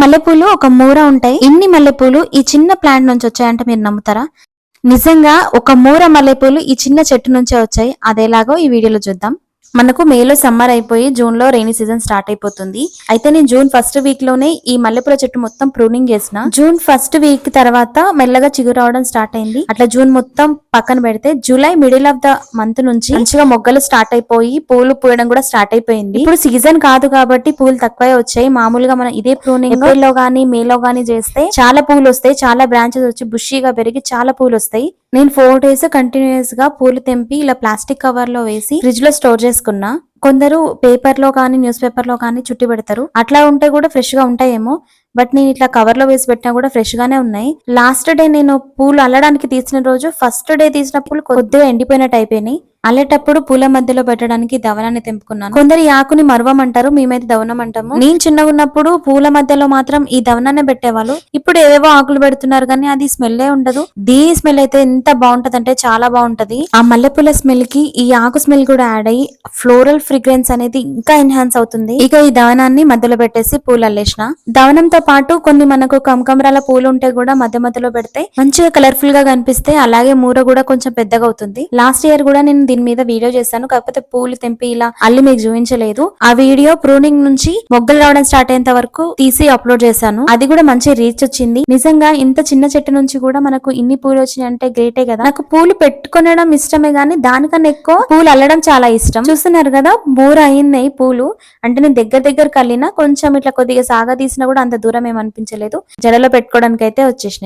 మల్లెపూలు ఒక మూర ఉంటాయి. ఇన్ని మల్లెపూలు ఈ చిన్న ప్లాంట్ నుంచి వచ్చాయంటే మీరు నమ్ముతారా? నిజంగా ఒక మూర మల్లెపూలు ఈ చిన్న చెట్టు నుంచే వచ్చాయి. అదేలాగో ఈ వీడియోలో చూద్దాం. మనకు మేలో సమ్మర్ అయిపోయి జూన్లో రైనీ సీజన్ స్టార్ట్ అయిపోతుంది. అయితే నేను జూన్ ఫస్ట్ వీక్లోనే ఈ మల్లెపూల చెట్టు మొత్తం ప్రూనింగ్ చేసిన. జూన్ ఫస్ట్ వీక్ తర్వాత మెల్లగా చిగురు రావడం స్టార్ట్ అయింది. అట్లా జూన్ మొత్తం పక్కన పెడితే July middle of the month నుంచి మంచిగా మొగ్గలు స్టార్ట్ అయిపోయి పూలు పూయడం కూడా స్టార్ట్ అయిపోయింది. ఇప్పుడు సీజన్ కాదు కాబట్టి పూలు తక్కువే వచ్చాయి. మామూలుగా మనం ఇదే ప్రూనింగ్ ఏప్రిల్లో గానీ మేలో గానీ చేస్తే చాలా పూలు వస్తాయి. చాలా బ్రాంచెస్ వచ్చి బుషీగా పెరిగి చాలా పూలు వస్తాయి. నేను ఫోర్ డేస్ కంటిన్యూస్గా పూలు తెంపి ఇలా ప్లాస్టిక్ కవర్లో వేసి ఫ్రిడ్జ్లో స్టోర్ చేసుకున్నా. కొందరు పేపర్లో కానీ న్యూస్ పేపర్లో కానీ చుట్టి పెడతారు. అట్లా ఉంటే కూడా ఫ్రెష్గా ఉంటాయేమో. బట్ నేను ఇట్లా కవర్లో వేసి పెట్టినా కూడా ఫ్రెష్ గానే ఉన్నాయి. లాస్ట్ డే నేను పూలు అల్లడానికి తీసిన రోజు ఫస్ట్ డే తీసిన పూలు కొద్దిగా ఎండిపోయినట్టు అయిపోయినాయి. అల్లేటప్పుడు పూల మధ్యలో పెట్టడానికి దవనాన్ని తెంపుకున్నాను. కొందరు ఈ ఆకుని మరవమంటారు మేమైతే దవనం అంటాము. నేను చిన్నగా ఉన్నప్పుడు పూల మధ్యలో మాత్రం ఈ దవనాన్ని పెట్టేవాళ్ళు. ఇప్పుడు ఏవేవో ఆకులు పెడుతున్నారు కానీ అది స్మెల్ ఉండదు. దీని స్మెల్ అయితే ఎంత బాగుంటది అంటే చాలా బాగుంటది. ఆ మల్లెపూల స్మెల్కి ఈ ఆకు స్మెల్ కూడా యాడ్ అయ్యి ఫ్లోరల్ ఫ్రిగ్రెన్స్ అనేది ఇంకా ఎన్హాన్స్ అవుతుంది. ఇక ఈ దవనాన్ని మధ్యలో పెట్టేసి పూలు అల్లేసిన. దవనంతో పాటు కొన్ని మనకు కంకమరాల పూలు ఉంటే కూడా మధ్య మధ్యలో పెడితే మంచిగా కలర్ఫుల్గా కనిపిస్తే అలాగే మూర కూడా కొంచెం పెద్దగా అవుతుంది. లాస్ట్ ఇయర్ కూడా నేను దీని మీద వీడియో చేశాను. కాకపోతే పూలు తెంపి ఇలా అల్లి మీకు చూపించలేదు. ఆ వీడియో ప్రూనింగ్ నుంచి మొగ్గలు రావడం స్టార్ట్ అయ్యేంత వరకు తీసి అప్లోడ్ చేశాను. అది కూడా మంచి రీచ్ వచ్చింది. నిజంగా ఇంత చిన్న చెట్టు నుంచి కూడా మనకు ఇన్ని పూలు వచ్చినాయి అంటే గ్రేటే కదా. నాకు పూలు పెట్టుకునడం ఇష్టమే గానీ దానికన్నా ఎక్కువ పూలు అల్లడం చాలా ఇష్టం. చూస్తున్నారు కదా మూర అయినాయి పూలు. అంటే నేను దగ్గర దగ్గర కల్లినా కొంచెం ఇట్లా కొద్దిగా సాగా తీసినా కూడా అంత దూరం ఏమనిపించలేదు జడలో పెట్టుకోవడానికి అయితే వచ్చేసినాయి.